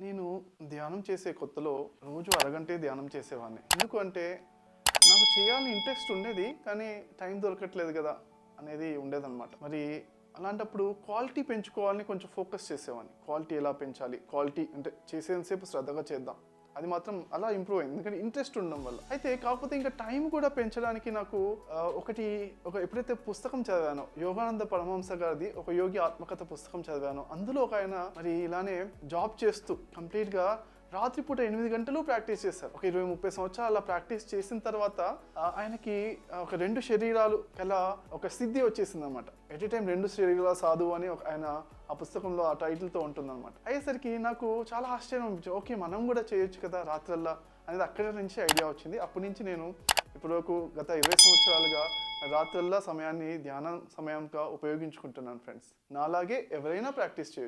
నేను ధ్యానం చేసే కొత్తలో రోజు అరగంటే ధ్యానం చేసేవాడిని ఎందుకు అంటే నాకు చేయాలని ఇంట్రెస్ట్ ఉండేది కానీ టైం దొరకట్లేదు కదా అనేది ఉండేదన్నమాట. మరి అలాంటప్పుడు క్వాలిటీ పెంచుకోవాలని కొంచెం ఫోకస్ చేసేవాడిని క్వాలిటీ ఎలా పెంచాలి? క్వాలిటీ అంటే చేసేంతసేపు శ్రద్ధగా చేద్దాం. అది మాత్రం అలా ఇంప్రూవ్ అయింది. ఎందుకంటే ఇంట్రెస్ట్ ఉండడం వల్ల. అయితే కాకపోతే ఇంకా టైం కూడా పెంచడానికి నాకు ఒకటి ఒక ఎప్పుడైతే పుస్తకం చదివానో యోగానంద పరమహంస గారిది ఒక యోగి ఆత్మకథ పుస్తకం చదివాను అందులో ఒక ఆయన మరి ఇలానే జాబ్ చేస్తూ కంప్లీట్గా రాత్రిపూట ఎనిమిది గంటలు ప్రాక్టీస్ చేస్తారు ఒక ఇరవై ముప్పై సంవత్సరాలు అలా ప్రాక్టీస్ చేసిన తర్వాత ఆయనకి ఒక రెండు శరీరాలు కల ఒక సిద్ధి వచ్చేసింది అనమాట ఎట్ టైం రెండు శరీరాల సాధువు అని ఒక ఆయన ఆ పుస్తకంలో ఆ టైటిల్తో ఉంటుందన్నమాట. అయ్యేసరికి నాకు చాలా ఆశ్చర్యం అనిపించింది. ఓకే మనం కూడా చేయొచ్చు కదా రాత్రల్లా అనేది అక్కడి నుంచి ఐడియా వచ్చింది. అప్పటి నుంచి నేను ఇప్పటివరకు గత ఇరవై సంవత్సరాలుగా రాత్రల్లా సమయాన్ని ధ్యాన సమయంగా ఉపయోగించుకుంటున్నాను ఫ్రెండ్స్. నాలాగే ఎవరైనా ప్రాక్టీస్ చేయొచ్చు.